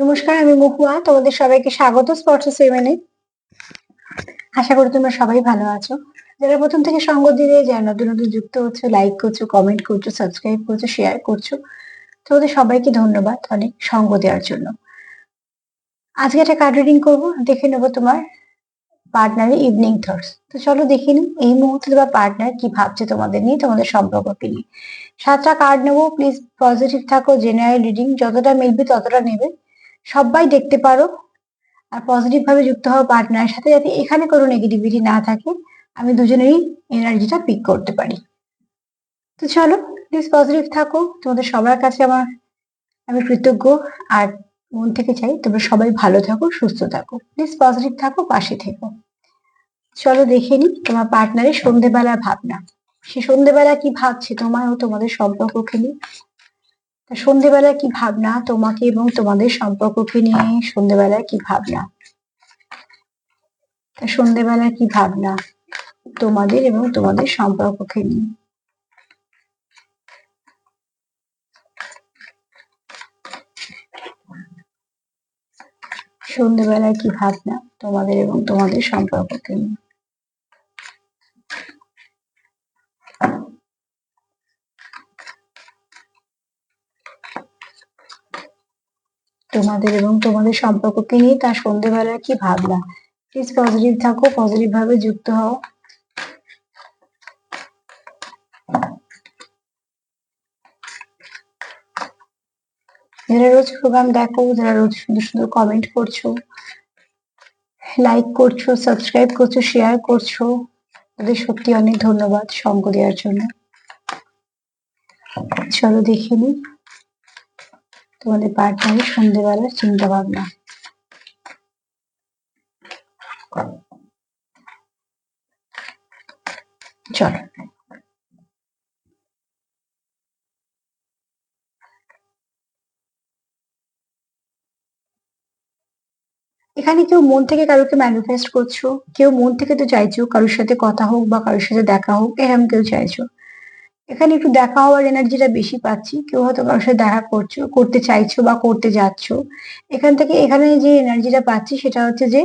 নমস্কার, আমি মহুয়া। তোমাদের সবাইকে স্বাগত স্পর্শ সেভেনে আশা করি তোমরা সবাই ভালো আছো। যারা প্রথম থেকে সঙ্গ দিলে, যারা নতুন নতুন যুক্ত হচ্ছে লাইক করছ কমেন্ট করছ সাবস্ক্রাইব করছ শেয়ার করছ, তোমাদের সবাইকে ধন্যবাদ অনেক সঙ্গ দেওয়ার জন্য। আজকে একটা কার্ড রিডিং করব, দেখে নেব তোমার পার্টনারের ইভিনিং থটস তো চলো দেখে নিই, এই মুহূর্তে তোমার পার্টনার কি ভাবছে তোমাদের নিয়ে, তোমাদের সম্পর্ককে নিয়ে। সাতটা কার্ড নেব প্লিজ পজিটিভ থাকো জেনারেল রিডিং যতটা মিলবে ততটা নেবে। সবাই দেখতে পারো। আর পজিটিভ ভাবে যুক্ত হওয়া পার্টনারের সাথে যাতে এখানে কোনো নেগেটিভিটি না থাকে, আমি দুজনেরই এনার্জিটা পিক করতে পারি। তো চলো প্লিজ পজিটিভ থাকো। তোমাদের সবার কাছে আমার, আমি কৃতজ্ঞ। আর মন থেকে চাই তোমরা সবাই ভালো থাকো, সুস্থ থাকো। প্লিজ পজিটিভ থাকো, পাশে থেকো। চলো দেখে নি তোমার পার্টনারের সন্ধেবেলার ভাবনা। সে সন্ধেবেলা কি ভাবছে তোমার ও তোমাদের সম্পর্ককে নিয়ে? তা সন্ধেবেলা কি ভাবনা তোমাকে এবং তোমাদের সম্পর্ককে নিয়ে? সন্ধেবেলা কি ভাবনা? তা সন্ধেবেলা কি ভাবনা? তোমাদের এবং তোমাদের সম্পর্ককে নিয়ে। সন্ধেবেলায় কি ভাবনা? তোমাদের এবং তোমাদের সম্পর্ককে নিয়ে। তোমাদের এবং তোমাদের সম্পর্ককে নিয়ে তার সন্ধেবেলার কি ভাবনা? প্লিজ পজিটিভ থাকো পজিটিভ ভাবে যুক্ত হও। যারা রোজ প্রোগ্রাম দেখো, যারা রোজ সুন্দর সুন্দর কমেন্ট করছ লাইক করছ সাবস্ক্রাইব করছ শেয়ার করছ, তাদের সত্যি অনেক ধন্যবাদ সঙ্গ দেওয়ার জন্য। চলো দেখে নিই। তোমাদের পার্টনারের সন্ধ্যেবেলার চিন্তা ভাবনা। চলো। এখানে কেউ মন থেকে কারোকে ম্যানিফেস্ট করছ? কেউ মন থেকে তো চাইছো কারোর সাথে কথা হোক বা কারোর সাথে দেখা হোক এরকম কেউ চাইছো? এখানে একটু দেখা হওয়ার এনার্জিটা বেশি পাচ্ছি। কেউ হয়তো কারোর সাথে দেখা করছ, করতে চাইছো বা করতে যাচ্ছ। এখান থেকে এখানে যে এনার্জিটা পাচ্ছি সেটা হচ্ছে যে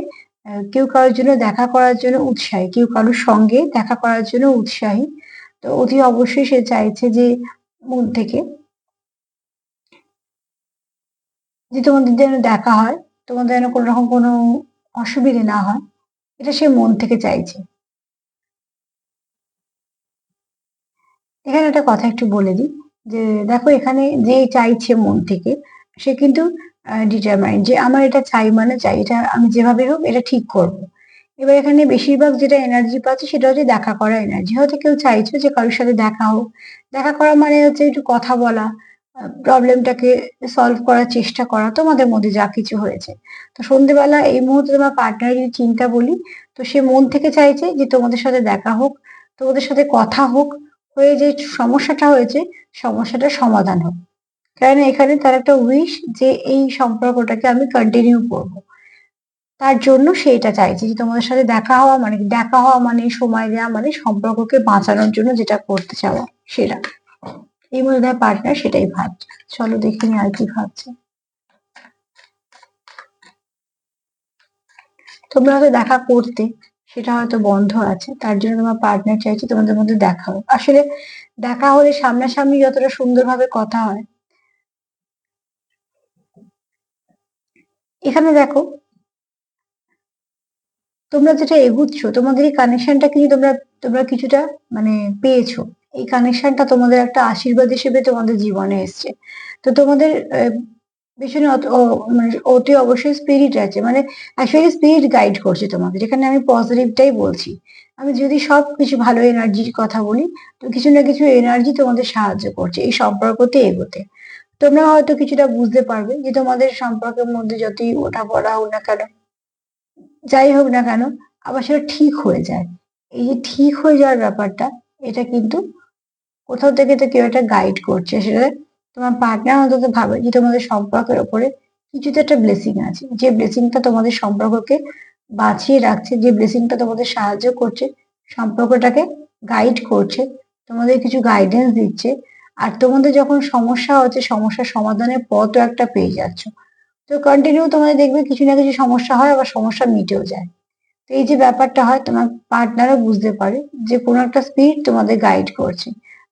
কেউ কারোর জন্য দেখা করার জন্য উৎসাহী, কেউ কারোর সঙ্গে দেখা করার জন্য উৎসাহী। তো অতি অবশ্যই সে চাইছে যে, মন থেকে যে তোমাদের যেন দেখা হয়, তোমাদের যেন কোনো রকম কোনো অসুবিধে না হয়, এটা সে মন থেকে চাইছে। এখানে একটা কথা একটু বলে দিই, যে দেখো এখানে যে চাইছে মন থেকে, সে কিন্তু ডিটারমাইন্ড যে আমার এটা চাই মানে চাই, এটা আমি যেভাবে হোক এটা ঠিক করব। এবার এখানে বেশিরভাগ যেটা এনার্জি পাচ্ছে সেটা হচ্ছে দেখা করা এনার্জি হয়তো কেউ চাইছো যে কারোর সাথে দেখা হোক। দেখা করা মানে হচ্ছে একটু কথা বলা প্রবলেমটাকে সলভ করার চেষ্টা করা, তোমাদের মধ্যে যা কিছু হয়েছে। তো সন্ধেবেলা এই মুহূর্তে তোমার পার্টনারের যদি চিন্তা বলি, তো সে মন থেকে চাইছে যে তোমাদের সাথে দেখা হোক, তোমাদের সাথে কথা হোক হয়ে যে সমস্যাটা হয়েছে, সমস্যাটার সমাধান হোক। কারণ এখানে তার একটা উইশ যে এই সম্পর্কটাকে আমি কন্টিনিউ করব। তার জন্য সে এটা চাইছে যে তোমাদের সাথে দেখা হওয়া মানে দেখা হওয়া মানে সময় দেওয়া মানে সম্পর্ককে বাঁচানোর জন্য যেটা করতে চাওয়া, সেটা। এই মধ্যে পার্টনার সেটাই ভাবছে। চলো দেখে নি আর কি ভাবছে। তোমরা হয়তো দেখা করতে সেটা হয়তো বন্ধ আছে, তার জন্য তোমার পার্টনার চাইছে তোমাদের মধ্যে দেখা হোক আসলে দেখা হলে সামনাসামনি যতটা সুন্দরভাবে কথা হয়। এখানে দেখো, তোমরা যেটা এগুচ্ছ, তোমাদের এই কানেকশনটা কিন্তু তোমরা তোমরা কিছুটা মানে পেয়েছ। এই কানেকশনটা তোমাদের একটা আশীর্বাদ হিসেবে তোমাদের জীবনে এসছে। তো তোমাদের পেছনে মানে ওতে অবশ্যই স্পিরিট আছে। মানে অ্যাকচুয়ালি স্পিরিট গাইড করছে তোমাদের। এখানে আমি পজিটিভটাই বলছি। আমি যদি সব কিছু ভালো এনার্জির কথা বলি, তো কিছু না কিছু এনার্জি তোমাদের সাহায্য করছে এই সম্পর্কতে এগোতে। তোমরা হয়তো কিছুটা বুঝতে পারবে যে তোমাদের সম্পর্কের মধ্যে যতই ওঠা পড়া হোক না কেন, যাই হোক না কেন, আবার সেটা ঠিক হয়ে যায়। এই যে ঠিক হয়ে যাওয়ার ব্যাপারটা, এটা কিন্তু কোথাও থেকে তো কেউ একটা গাইড করছে, সেটা তোমার পার্টনার অন্তত ভাবে যে তোমাদের সম্পর্কের ওপরে কিছু তো একটা ব্লেসিং আছে। যে ব্লেসিংটা তোমাদের সম্পর্ককে বাঁচিয়ে রাখছে, যে ব্লেসিংটা তোমাদের সাহায্য করছে, সম্পর্কটাকে গাইড করছে, তোমাদের কিছু গাইডেন্স দিচ্ছে, আর তোমাদের যখন সমস্যা হচ্ছে, সমস্যার সমাধানের পথও একটা পেয়ে যাচ্ছ। তো কন্টিনিউ তোমাদের দেখবে কিছু না কিছু সমস্যা হয়, আবার সমস্যা মিটেও যায়। তো এই যে ব্যাপারটা হয়, তোমার পার্টনারও বুঝতে পারে যে কোনো একটা স্পিরিট তোমাদের গাইড করছে।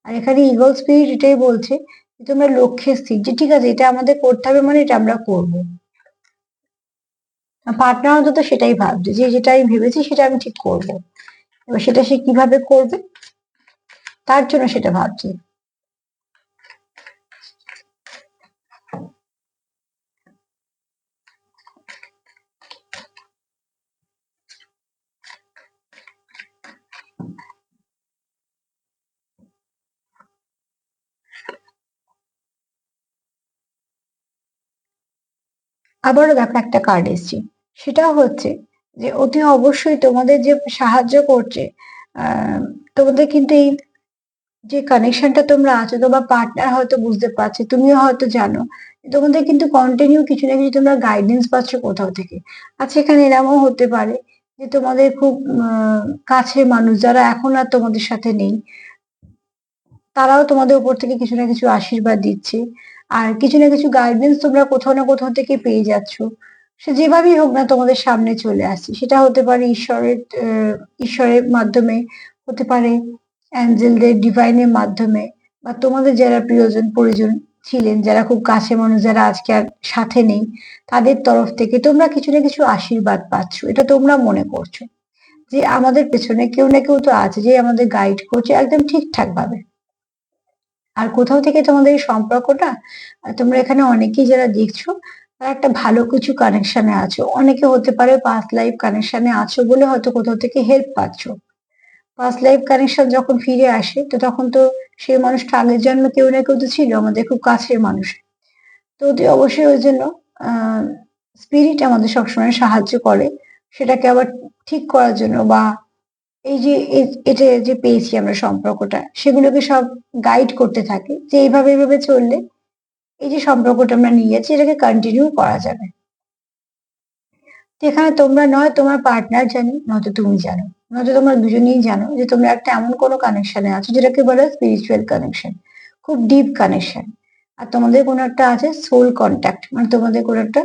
আর এখানে ইগল স্পিরিট এটাই বলছে তোমরা লক্ষ্যে স্থির, যে ঠিক আছে, এটা আমাদের করতে হবে মানে এটা আমরা করব। পার্টনার অন্তত সেটাই ভাবছে, যে যেটা আমি ভেবেছি সেটা আমি ঠিক করব। এবার সেটা সে কীভাবে করবে? তার জন্য সেটা ভাবছে। আবারও দেখো একটা কার্ড এসছে। সেটাও হচ্ছে যে অতি অবশ্যই তোমাদের যে সাহায্য করছে তোমাদের কিন্তু এই যে কানেকশনটা তোমরা আছো তোমার পার্টনার হয়তো বুঝতে পারছে, তুমিও হয়তো জানো, তোমাদের কিন্তু কন্টিনিউ কিছু না কিছু তোমরা গাইডেন্স পাচ্ছ কোথাও থেকে। আচ্ছা এখানে এরমও হতে পারে যে তোমাদের খুব কাছের মানুষ যারা এখন আর তোমাদের সাথে নেই, তারাও তোমাদের উপর থেকে কিছু না কিছু আশীর্বাদ দিচ্ছে। আর কিছু না কিছু গাইডেন্স তোমরা কোথাও না কোথাও থেকে পেয়ে যাচ্ছ। সে যেভাবেই হোক না, তোমাদের সামনে চলে আসছে। সেটা হতে পারে ঈশ্বরের ঈশ্বরের মাধ্যমে, হতে পারে অ্যাঞ্জেলদের ডিভাইনের মাধ্যমে, বা তোমাদের যারা প্রিয়জন, পরিজন ছিলেন, যারা খুব কাছে মানুষ, যারা আজকে আর সাথে নেই, তাদের তরফ থেকে তোমরা কিছু না কিছু আশীর্বাদ পাচ্ছ। এটা তোমরা মনে করছ যে আমাদের পেছনে কেউ না কেউ তো আছে যে আমাদের গাইড করছে একদম ঠিকঠাক ভাবে আর কোথাও থেকে তোমাদের এই সম্পর্কটা তোমরা এখানে অনেকেই যারা দেখছ, তারা একটা ভালো কিছু কানেকশনে আছো। অনেকে হতে পারে পাস্ট লাইফ কানেকশনে আছো বলে হয়তো কোথাও থেকে হেল্প পাচ্ছ। পাস্ট লাইফ কানেকশন যখন ফিরে আসে, তো তখন তো সেই মানুষটা আগের জন্মে কেউ না কেউ তো ছিল, আমাদের খুব কাছের মানুষ। তো অতি অবশ্যই ওই জন্য স্পিরিট আমাদের সবসময় সাহায্য করে। সেটাকে আবার ঠিক করার জন্য বা এই যে এটা যে পেয়েছি আমরা সম্পর্কটা, সেগুলোকে সব গাইড করতে থাকে যে এইভাবে এইভাবে চললে এই যে সম্পর্কটা আমরা নিয়ে যাচ্ছি, এটাকে কন্টিনিউ করা যাবে। তো এখানে তোমরা নয়, তোমার পার্টনার জানে, নয়তো তুমি জানো, নয়তো তোমরা দুজনেই জানো যে তোমরা একটা এমন কোনো কানেকশনে আছো যেটাকে বলে স্পিরিচুয়াল কানেকশন খুব ডিপ কানেকশন আর তোমাদের কোনো একটা আছে সোল কন্ট্যাক্ট মানে তোমাদের কোনো একটা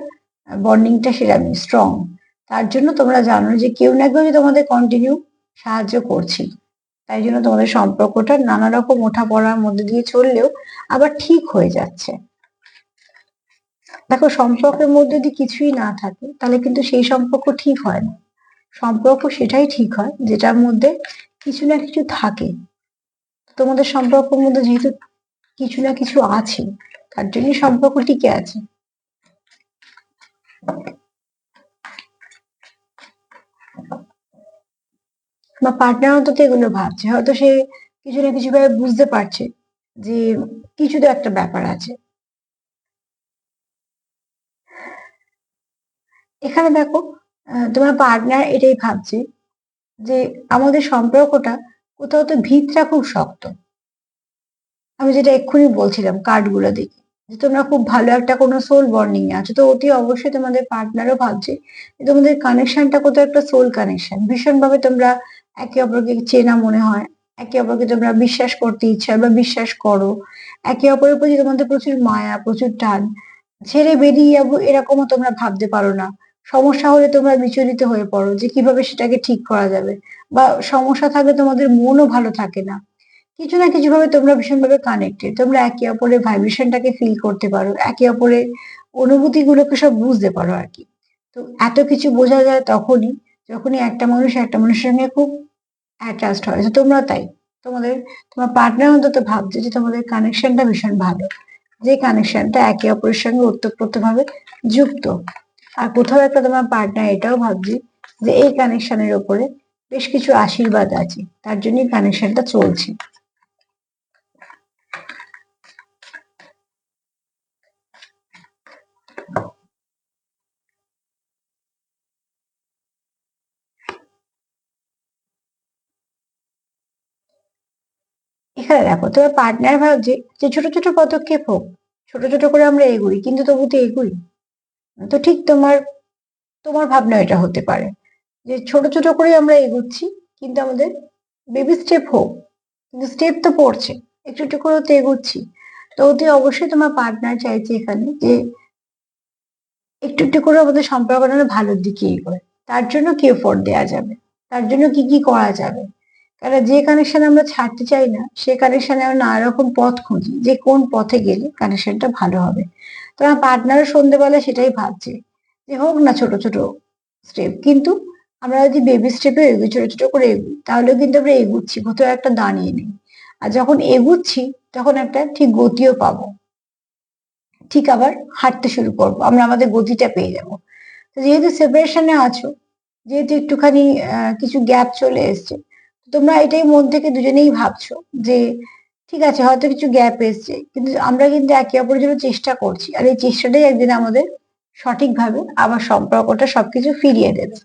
বন্ডিংটা সেরকমই স্ট্রং তার জন্য তোমরা জানো যে কেউ না কেউ তোমাদের কন্টিনিউ সাহায্য করছি তাই জন্য তোমাদের সম্পর্কটা নানা রকম ওঠা পড়ার মধ্যে দিয়ে চললেও আবার ঠিক হয়ে যাচ্ছে। দেখো, সম্পর্কের মধ্যে যদি কিছুই না থাকে, তাহলে কিন্তু সেই সম্পর্ক ঠিক হয় না। সম্পর্ক সেটাই ঠিক হয়, যেটার মধ্যে কিছু না কিছু থাকে। তোমাদের সম্পর্কের মধ্যে যেহেতু কিছু না কিছু আছে, তার জন্যই সম্পর্ক টিকে আছে। বা পার্টনার অন্তত এগুলো ভাবছে। হয়তো সে কিছু না কিছু ভাবে বুঝতে পারছে যে কিছু তো একটা ব্যাপার আছে। এখানে দেখো তোমার পার্টনার এটাই ভাবছে যে আমাদের সম্পর্কটা কোথাও তো ভিতটা খুব শক্ত। আমি যেটা এক্ষুনি বলছিলাম কার্ডগুলো দেখে, যে তোমরা খুব ভালো একটা কোনো সোল বন্ডিং এ আছো। তো অতি অবশ্যই তোমাদের পার্টনারও ভাবছে তোমাদের কানেকশনটা কোথাও একটা সোল কানেকশন ভীষণভাবে তোমরা একে অপরকে চেনা মনে হয়। একে অপরকে তোমরা বিশ্বাস করতে ইচ্ছা বা বিশ্বাস করো। একে অপরের প্রতি তোমাদের প্রচুর মায়া, প্রচুর টান। ছেড়ে বেরিয়ে যাব এরকমও তোমরা ভাবতে পারো না। সমস্যা হলে তোমরা বিচলিত হয়ে পড়ো যে কীভাবে সেটাকে ঠিক করা যাবে বা সমস্যা থাকলে তোমাদের মনও ভালো থাকে না। কিছু না কিছু ভাবে তোমরা ভীষণভাবে কানেক্টেড তোমরা একে অপরের ভাইব্রেশনটাকে ফিল করতে পারো, একে অপরের অনুভূতি গুলোকে সব বুঝতে পারো আর কি। তো এত কিছু বোঝা যায় তখনই, যখনই একটা মানুষ একটা মানুষের সঙ্গে খুব অ্যাটাচড হয়। তোমরা তাই। তোমাদের, তোমার পার্টনার অন্তত ভাবছে যে তোমাদের কানেকশনটা ভীষণ ভালো। যে কানেকশনটা একে অপরের সঙ্গে ওতপ্রোত ভাবে যুক্ত। আর কোথাও একটা তোমার পার্টনার এটাও ভাবছি যে এই কানেকশনের ওপরে বেশ কিছু আশীর্বাদ আছে। তার জন্যই কানেকশনটা চলছে। এখানে দেখো তোমার পার্টনার ভাবছে যে ছোট ছোট পদক্ষেপ হোক, ছোট ছোট করে আমরা এগোই, কিন্তু তবু তো এগোই। তো ঠিক তোমার তোমার ভাবনা এটা হতে পারে। যে ছোট ছোট করে আমরা এগোচ্ছি, কিন্তু আমাদের বেবি স্টেপ হোক, কিন্তু স্টেপ তো পড়ছে, একটু একটু করে তো এগুচ্ছি। তো অতি অবশ্যই তোমার পার্টনার চাইছে এখানে যে, একটু একটু করে আমাদের সম্পর্কটা ভালোর দিকে এগোয়। তার জন্য কি এফোর্ট দেওয়া যাবে? তার জন্য কি কি করা যাবে? কারণ যে কানেকশন আমরা ছাড়তে চাই না, সে কানেকশনে আমরা নানা রকম পথ খুঁজি, যে কোন পথে গেলে কানেকশনটা ভালো হবে। তো আমার পার্টনারও সন্ধ্যেবেলা সেটাই ভাবছে, যে হোক না ছোট ছোট স্টেপ কিন্তু আমরা যদি বেবি স্টেপে এগোই, ছোট ছোট করে এগোই, তাহলেও কিন্তু আমরা এগুচ্ছি, কোথাও একটা দাঁড়িয়ে নেই। আর যখন এগুচ্ছি, তখন একটা ঠিক গতিও পাবো। ঠিক আবার হাঁটতে শুরু করব, আমরা আমাদের গতিটা পেয়ে যাব। তো যেহেতু সেপারেশনে আছো, যেহেতু একটুখানি কিছু গ্যাপ চলে এসছে তোমরা এটাই মন থেকে দুজনেই ভাবছ যে, ঠিক আছে, হয়তো কিছু গ্যাপ এসছে। কিন্তু আমরা কিন্তু একে অপরের জন্য চেষ্টা করছি। আর এই চেষ্টাটাই একদিন আমাদের সঠিকভাবে আবার সম্পর্কটা সবকিছু ফিরিয়ে দেবে।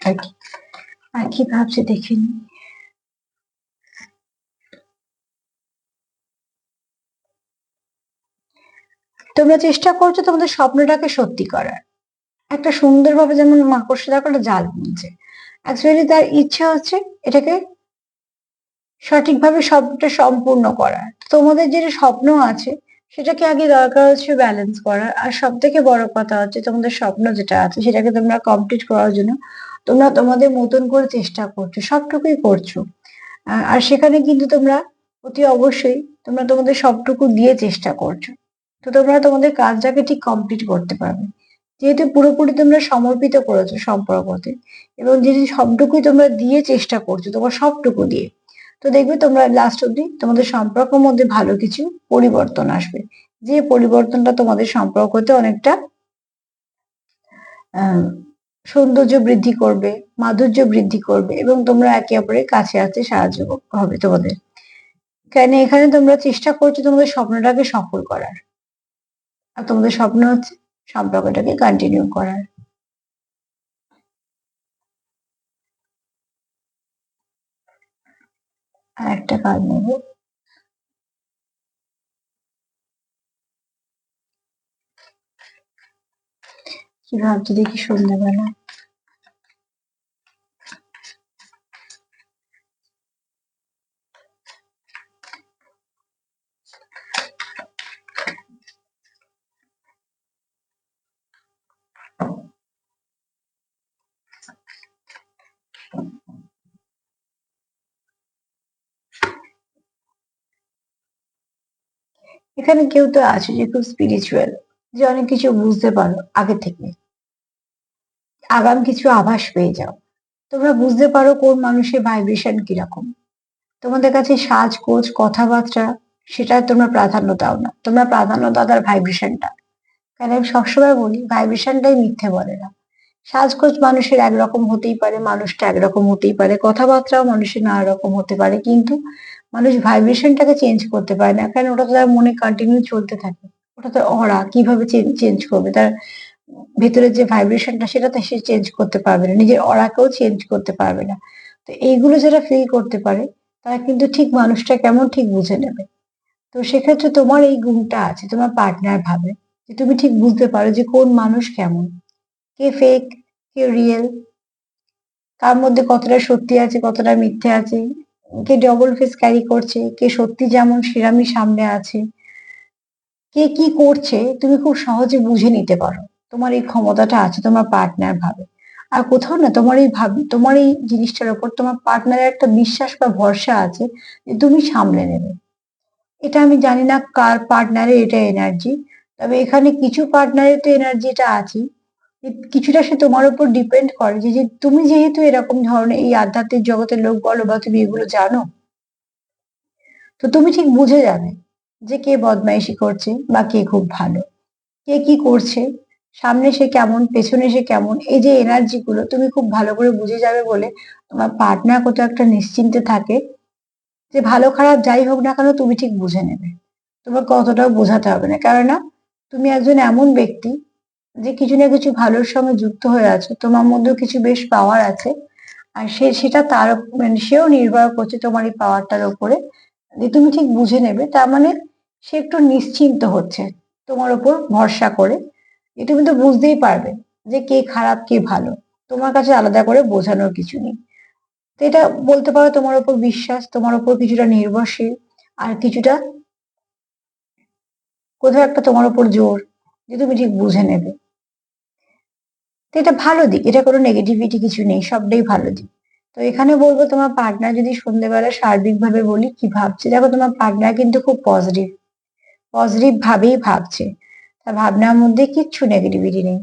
আর কি ভাবছে, দেখিনি। তোমরা চেষ্টা করছ তোমাদের স্বপ্নটাকে সত্যি করার। একটা সুন্দরভাবে যেমন মাকড়সা দেখো একটা জাল বুনছে। অ্যাকচুয়ালি তার ইচ্ছে হচ্ছে এটাকে সঠিকভাবে সবটা সম্পূর্ণ করার। তোমাদের যেটা স্বপ্ন আছে, সেটাকে আগে দরকার হচ্ছে ব্যালেন্স করার। আর সব থেকে বড় কথা হচ্ছে তোমাদের স্বপ্ন যেটা আছে, সেটাকে তোমরা কমপ্লিট করার জন্য তোমরা তোমাদের মতন করে চেষ্টা করছ, সবটুকুই করছ। আর সেখানে কিন্তু তোমরা অতি অবশ্যই তোমরা তোমাদের সবটুকু দিয়ে চেষ্টা করছ। তো তোমরা তোমাদের কাজটাকে ঠিক কমপ্লিট করতে পারবে। যেহেতু পুরোপুরি তোমরা সমর্পিত করেছ সম্পর্কতে, এবং যেহেতু সবটুকুই তোমরা দিয়ে চেষ্টা করছ, তোমার সবটুকু দিয়ে, তো দেখবে তোমরা লাস্ট অব্দি তোমাদের সম্পর্কের মধ্যে ভালো কিছু পরিবর্তন আসবে। যে পরিবর্তনটা তোমাদের সম্পর্কতে অনেকটা সৌন্দর্য বৃদ্ধি করবে, মাধুর্য বৃদ্ধি করবে এবং তোমরা একে অপরের কাছে আসতে সাহায্য হবে তোমাদের। কেন এখানে তোমরা চেষ্টা করছ তোমাদের স্বপ্নটাকে সফল করার? আর তোমাদের স্বপ্ন হচ্ছে সম্পর্কটাকে কন্টিনিউ করার। আর একটা কাজ নেব। কি ভাবছি দেখি সন্ধ্যাবেলা? এখানে কেউ তো আছে যে খুব স্পিরিচুয়াল যে অনেক কিছু বুঝতে পারো আগে থেকে। আগাম কিছু আভাস পেয়ে যাও। তোমরা বুঝতে পারো কোন মানুষের ভাইব্রেশন কীরকম। তোমাদের কাছে সাজ কোচ কথাবার্তা সেটা তোমরা প্রাধান্য দাও না। তোমরা প্রাধান্য দাও তার ভাইব্রেশনটা কারণ আমি সবসময় বলি ভাইব্রেশনটাই মিথ্যে বলে না। সাজগোজ মানুষের একরকম হতেই পারে, মানুষটা একরকম হতেই পারে, কথাবার্তাও মানুষের নানা রকম হতে পারে, কিন্তু মানুষ ভাইব্রেশনটাকে চেঞ্জ করতে পারে না। কারণ ওটা তো তার মনে কন্টিনিউ চলতে থাকে। ওটা তো অরা কীভাবে চেঞ্জ করবে? তার ভেতরের যে ভাইব্রেশনটা সেটা তো সে চেঞ্জ করতে পারবে না। নিজের অরাকেও চেঞ্জ করতে পারবে না। তো এইগুলো যারা ফিল করতে পারে, তারা কিন্তু ঠিক মানুষটা কেমন ঠিক বুঝে নেবে? তো সেক্ষেত্রে তোমার এই গুণটা আছে, তোমার পার্টনার ভাবে, যে তুমি ঠিক বুঝতে পারো যে কোন মানুষ কেমন। কে ফেক কে রিয়েল কার মধ্যে কতটা সত্যি আছে, কতটা মিথ্যে আছে, কে ডবল ফেস ক্যারি করছে, কে সত্যি যেমন সেরামি সামনে আছে। কে কি করছে, তুমি খুব সহজে বুঝে নিতে পারো। তোমার এই ক্ষমতাটা আছে, তোমার পার্টনার ভাবে। আর কোথাও না, তোমার এই ভাব, তোমার এই জিনিসটার উপর তোমার পার্টনারের একটা বিশ্বাস বা ভরসা আছে যে তুমি সামলে নেবে। এটা আমি জানি না কার পার্টনারের এটা এনার্জি তবে এখানে কিছু পার্টনারের তো এনার্জিটা আছে কিছুটা সে তোমার উপর ডিপেন্ড করে যে তুমি যেহেতু এরকম ধরনের এই আধ্যাত্মিক জগতের লোক বলো বা তুমি এগুলো জানো, তো তুমি ঠিক বুঝে যাবে। যে কে বদমাইশি করছে বা কে খুব ভালো। কে কি করছে, সামনে সে কেমন, পেছনে সে কেমন, এই যে এনার্জি গুলো তুমি খুব ভালো করে বুঝে যাবে বলে তোমার পার্টনার কোথাও একটা নিশ্চিন্তে থাকে যে ভালো খারাপ যাই হোক না কেন তুমি ঠিক বুঝে নেবে। তোমার কতটাও বোঝাতে হবে না। কেননা তুমি একজন এমন ব্যক্তি যে কিছু না কিছু ভালোর সঙ্গে যুক্ত হয়ে আছো, তোমার মধ্যেও কিছু বেশ পাওয়ার আছে আর সে সেটা তার মানে সেও নির্ভর করছে তোমার এই পাওয়ারটার ওপরে যে তুমি ঠিক বুঝে নেবে। তার মানে সে একটু নিশ্চিন্ত হচ্ছে তোমার ওপর ভরসা করে। যে তুমি তো বুঝতেই পারবে যে কে খারাপ, কে ভালো। তোমার কাছে আলাদা করে বোঝানোর কিছু নেই। তো এটা বলতে পারো তোমার ওপর বিশ্বাস, তোমার ওপর কিছুটা নির্ভরশীল আর কিছুটা কোথাও একটা তোমার ওপর জোর যে তুমি ঠিক বুঝে নেবে। তো এটা ভালো দিক, এটা কোনো নেগেটিভিটি কিছু নেই, সবটাই ভালো দিক। তো এখানে বলব তোমার পার্টনার যদি সন্ধ্যেবেলা সার্বিকভাবে বলি কি ভাবছে, দেখো তোমার পার্টনার কিন্তু খুব পজিটিভ পজিটিভ ভাবেই ভাবছে। তার ভাবনার মধ্যে কিচ্ছু নেগেটিভিটি নেই।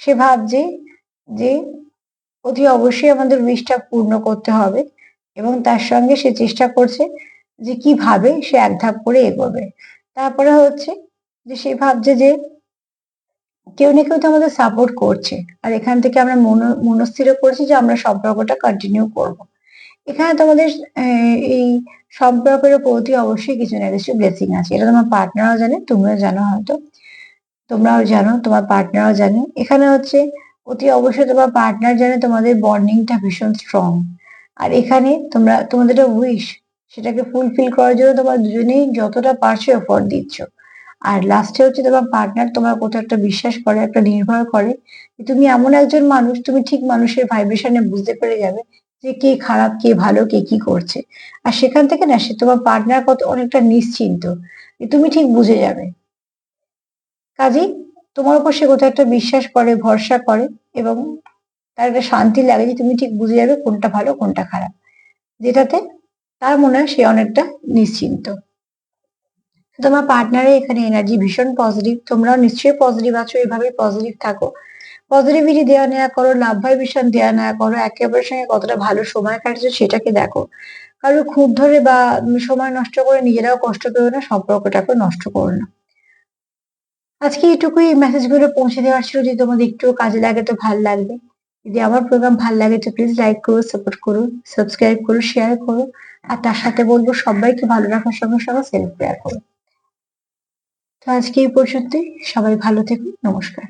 সে ভাবছে যে, অতি অবশ্যই আমাদের উইশটা পূর্ণ করতে হবে এবং তার সঙ্গে সে চেষ্টা করছে যে কীভাবে সে এক ধাপ করে এগোবে। তারপরে হচ্ছে যে সে ভাবছে যে, কেউ না কেউ তো আমাদের সাপোর্ট করছে। আর এখান থেকে আমরা মনো, মনস্থির করছি যে আমরা সম্পর্কটা কন্টিনিউ করব। এখানে তোমাদের এই সম্পর্কের প্রতি অবশ্যই কিছু না কিছু ব্লেসিং আছে। এটা তোমার পার্টনারও জানে, তুমিও জানো হয়তো। তোমরাও জানো, তোমার পার্টনারও জানে। এখানে হচ্ছে, অতি অবশ্যই তোমার পার্টনার জানে তোমাদের বন্ডিংটা ভীষণ স্ট্রং আর এখানে তোমরা, তোমাদের উইশ সেটাকে ফুলফিল করার জন্য তোমার দুজনেই যতটা পারছ এফোর্ট দিচ্ছ। আর লাস্টে হচ্ছে তোমার পার্টনার তোমার কোথাও একটা বিশ্বাস করে, একটা নির্ভর করে তুমি এমন একজন মানুষ, তুমি ঠিক মানুষের ভাইব্রেশনে বুঝতে পেরে যাবে যে কে খারাপ, কে ভালো, কে কি করছে। আর সেখান থেকে না, সে তোমার পার্টনার কত অনেকটা নিশ্চিন্ত তুমি ঠিক বুঝে যাবে। কাজেই তোমার উপর সে কোথাও একটা বিশ্বাস করে, ভরসা করে এবং তার একটা শান্তি লাগে যে তুমি ঠিক বুঝে যাবে কোনটা ভালো, কোনটা খারাপ। যেটাতে তার মনে হয় সে অনেকটা নিশ্চিন্ত। তোমার পার্টনারের এখানে এনার্জি ভীষণ পজিটিভ তোমরাও নিশ্চয়ই পজিটিভ আছো, এভাবেই পজিটিভ থাকো। পজিটিভিটি দেওয়া নেওয়া করো লাভ ভাইব্রেশন দেওয়া নেওয়া করো, একে অপরের সঙ্গে কতটা ভালো সময় কাটছে সেটাকে দেখো। কারও খুঁত ধরে বা সময় নষ্ট করে নিজেরাও কষ্ট করো না সম্পর্কটাকে নষ্ট করো না। আজকে এইটুকুই মেসেজগুলো পৌঁছে দেওয়ার ছিল, যদি তোমাদের একটু কাজে লাগে তো ভালো লাগবে। যদি আমার প্রোগ্রাম ভালো লাগে তো প্লিজ লাইক করো সাপোর্ট করো সাবস্ক্রাইব করো শেয়ার করো, আর তার সাথে বলব সবাইকে ভালো রাখার সঙ্গে সঙ্গে সেলফ কেয়ার করো। তো আজকে এই পর্যন্তই, সবাই ভালো থেকো, নমস্কার।